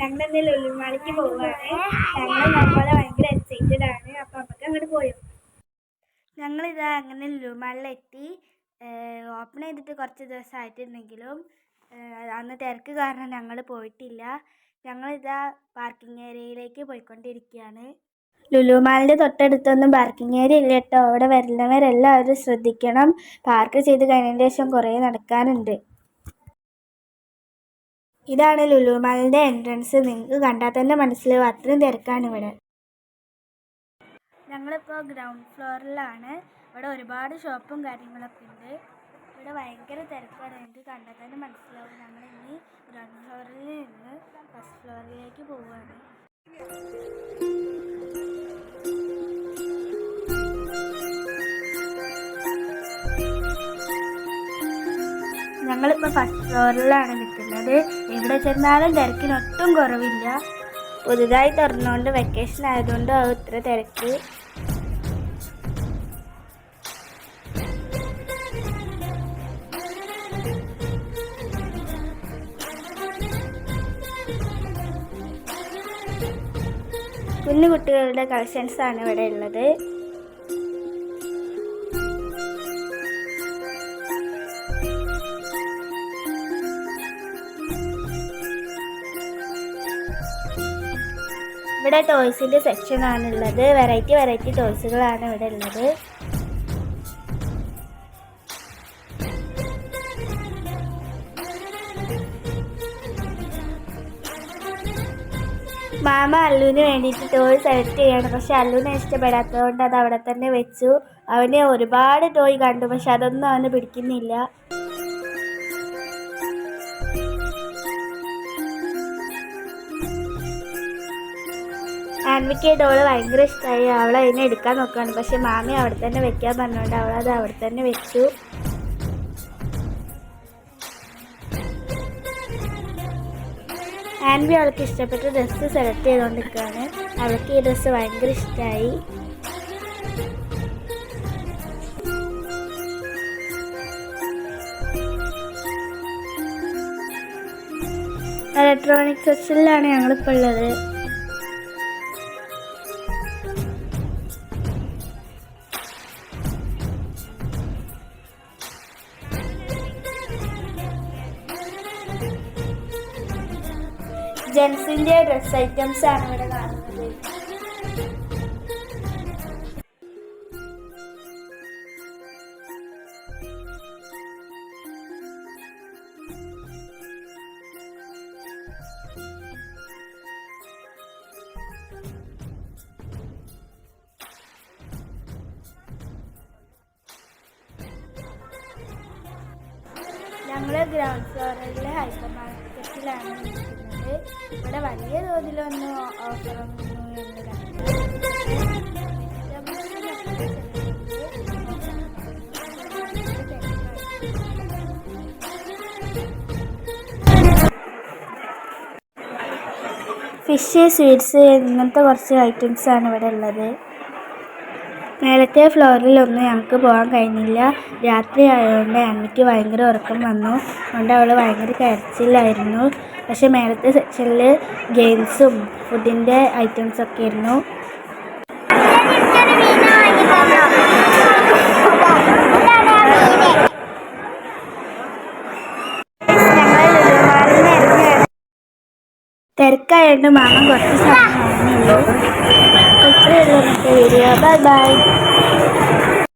ഞങ്ങൾ ലുലുമാളിക്ക് പോവാണ് ഞങ്ങൾ നമ്മളെ ഭയങ്കര എക്സൈറ്റഡ് ആണ്. അപ്പൊ നമുക്ക് അങ്ങോട്ട് പോയോ? ഞങ്ങളിതാ അങ്ങനെ ലുലുമാളിലെത്തി ഓപ്പൺ ചെയ്തിട്ട് കുറച്ച് ദിവസമായിട്ടുണ്ടെങ്കിലും അന്ന് തിരക്ക് കാരണം ഞങ്ങൾ പോയിട്ടില്ല. ഞങ്ങളിതാ പാർക്കിംഗ് ഏരിയയിലേക്ക് പോയിക്കൊണ്ടിരിക്കുകയാണ്. ലുലുമാളിന്റെ തൊട്ടടുത്തൊന്നും പാർക്കിംഗ് ഏരിയ ഇല്ല കേട്ടോ. അവിടെ വരുന്നവരെല്ലാവരും ശ്രദ്ധിക്കണം. പാർക്ക് ചെയ്ത് കഴിഞ്ഞതിന് ശേഷം കുറേ നടക്കാനുണ്ട്. ഇതാണ് ലുലുമാളിന്റെ എൻട്രൻസ് നിങ്ങൾക്ക് കണ്ടാൽ തന്നെ മനസ്സിലാവും. അത്രയും തിരക്കാണ് ഇവിടെ. ഞങ്ങളിപ്പോൾ ഗ്രൗണ്ട് ഫ്ലോറിലാണ് ഇവിടെ ഒരുപാട് ഷോപ്പും കാര്യങ്ങളൊക്കെ ഉണ്ട്. ഇവിടെ ഭയങ്കര തിരക്കാണ്. നിങ്ങൾക്ക് കണ്ടാൽ തന്നെ മനസ്സിലാവും. ഞങ്ങൾ ഇനി ഗ്രൗണ്ട് ഫ്ലോറിൽ നിന്ന് ഫസ്റ്റ് ഫ്ലോറിലേക്ക് പോവുകയാണ്. ഞങ്ങളിപ്പോൾ ഫസ്റ്റ് ഫ്ലോറിലാണ് നിൽക്കുന്നത് എവിടെ ചെന്നാലും തിരക്കിനൊട്ടും കുറവില്ല. പുതുതായി തുറന്നുകൊണ്ട് വെക്കേഷൻ ആയതുകൊണ്ട് അത് ഇത്ര തിരക്ക്. കുഞ്ഞു കുട്ടികളുടെ കളക്ഷൻസ് ആണ് ഇവിടെ ഉള്ളത്. ഇവിടെ ടോയ്സിന്റെ സെക്ഷനാണ് ഉള്ളത് വെറൈറ്റി വെറൈറ്റി ടോയ്സുകളാണ് ഇവിടെ ഉള്ളത്. മാമ അല്ലുവിന് വേണ്ടിയിട്ട് ടോയ് സെലക്ട് ചെയ്യാണ്. പക്ഷെ അല്ലുവിനെ ഇഷ്ടപ്പെടാത്തതുകൊണ്ട് അത് അവിടെ തന്നെ വെച്ചു. അവന് ഒരുപാട് ടോയ് കണ്ടു. പക്ഷെ അതൊന്നും അവന് പിടിക്കുന്നില്ല. ആൻവിക്ക് ഡോൾ ഭയങ്കര ഇഷ്ടമായി അവൾ അതിനെ എടുക്കാൻ നോക്കുകയാണ് പക്ഷെ മാമി അവിടെ തന്നെ വെക്കാൻ പറഞ്ഞുകൊണ്ട് അവളത് അവിടെ തന്നെ വെച്ചു. ആൻവി അവൾക്ക് ഇഷ്ടപ്പെട്ട ഡ്രസ്സ് സെലക്ട് ചെയ്തുകൊണ്ടിരിക്കുകയാണ് അവൾക്ക് ഈ ഡ്രസ്സ് ഭയങ്കര ഇഷ്ടമായി ഇലക്ട്രോണിക് സെക്ഷനിലാണ് ഞങ്ങളിപ്പോൾ ഉള്ളത്. ജെൻസിന്റെ ഡ്രസ് ഐറ്റംസ് ആണ് ഇവിടെ കാണുന്നത്. ഞങ്ങൾ ഗ്രൗണ്ട് ഫ്ലോറിലെ ഹൈപ്പർ ഇവിടെ വലിയ തോതിലൊന്നും ഓഫറൊന്നും എന്ന് ഫിഷ് സ്വീറ്റ്സ് ഇങ്ങനത്തെ കുറച്ച് ഐറ്റംസ് ആണ് ഇവിടെ ഉള്ളത്. മേലത്തെ ഫ്ലോറിലൊന്നും ഞങ്ങൾക്ക് പോകാൻ കഴിഞ്ഞില്ല. രാത്രി ആയതുകൊണ്ട് അമ്മയ്ക്ക് ഭയങ്കര ഉറക്കം വന്നു. അതുകൊണ്ട് അവൾ ഭയങ്കര കരച്ചിലായിരുന്നു. പക്ഷേ മേലത്തെ സെക്ഷനിൽ ഗെയിംസും ഫുഡിന്റെ ഐറ്റംസൊക്കെ ആയിരുന്നു. തിരക്കായതുകൊണ്ട് മാമൻ കുറച്ച് സമയം video. Until next video. Bye-bye.